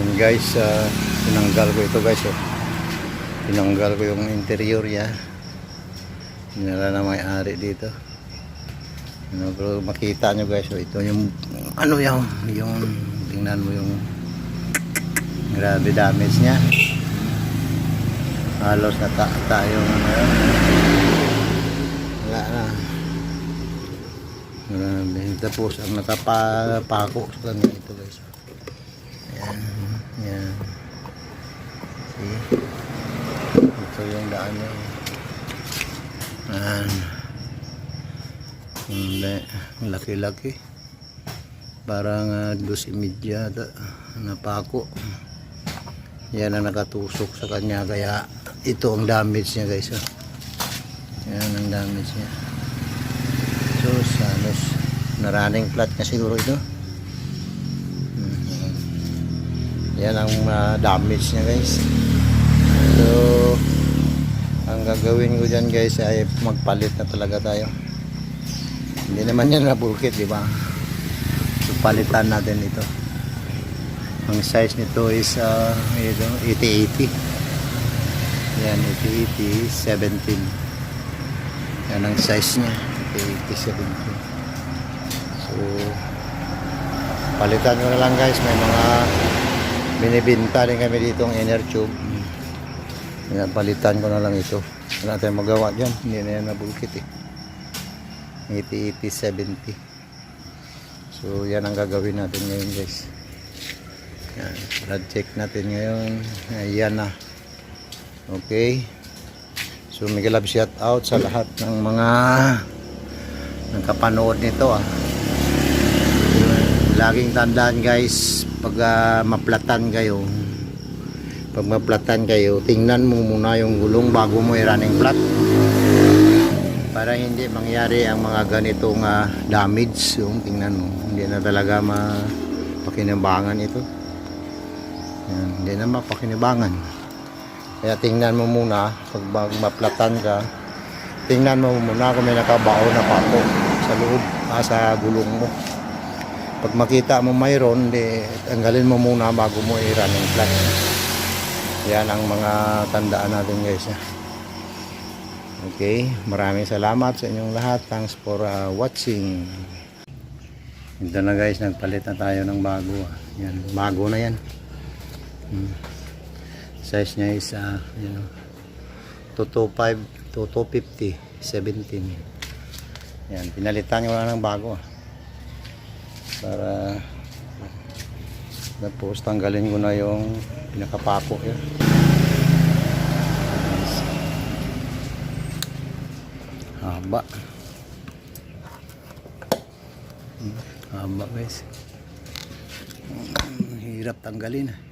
And guys, uh, tinanggal ko ito guys. Oh. Tinanggal ko yung interior niya. Nila na may-ari dito. Ano, pero makita nyo guys, oh, ito yung ano yung yung tingnan mo yung grabe damage niya. Halos nata tayong ano. Wala na. Grabe. Tapos ang nakapako sa kanya ito guys. Ayan. See? Ito yung daan niya. Ayan. Hindi. Laki-laki. Parang uh, dos imidya napako. Yan ang nakatusok sa kanya kaya ito ang damage niya guys. Oh. Yan ang damage niya. So, salos na running flat niya siguro ito. Yan ang uh, damage niya guys. So, ang gagawin ko dyan guys ay magpalit na talaga tayo. Hindi naman yan nabulkit, di ba? So, palitan natin ito. Ang size nito is uh, ito, 80-80. Yan, 80-80, 17. Yan ang size niya. 80-17. So, palitan ko na lang guys. May mga binibinta din kami dito ang inner tube. Yan, palitan ko na lang ito. Wala tayong magawa dyan. Hindi na yan nabulkit eh. 80-80-70. So, yan ang gagawin natin ngayon guys. Yan, check natin ngayon. Ayan na. Okay. So, may love shout out sa lahat ng mga nagkapanood nito ah. Laging tandaan guys, pag ah, maplatan kayo, pag maplatan kayo, tingnan mo muna yung gulong bago mo i-running flat. Para hindi mangyari ang mga ganitong ah, damage. Yung tingnan mo, hindi na talaga mapakinabangan ito. Yan, hindi na mapakinabangan. Kaya tingnan mo muna, pag bag- maplatan ka, tingnan mo muna kung may nakabao na pako sa loob, ah, sa gulong mo. Pag makita mo mayroon, di, tanggalin mo muna bago mo i-running flat. Yan ang mga tandaan natin guys. Okay, maraming salamat sa inyong lahat. Thanks for uh, watching. Ito na guys, nagpalit na tayo ng bago. Yan, bago na yan. Hmm. Size niya is uh, you know, 225 to 250, 17. Yan, pinalitan ko na ng bago. ah. Para tapos tanggalin ko na yung pinakapako yun. Haba. Haba guys. Hirap tanggalin. ah.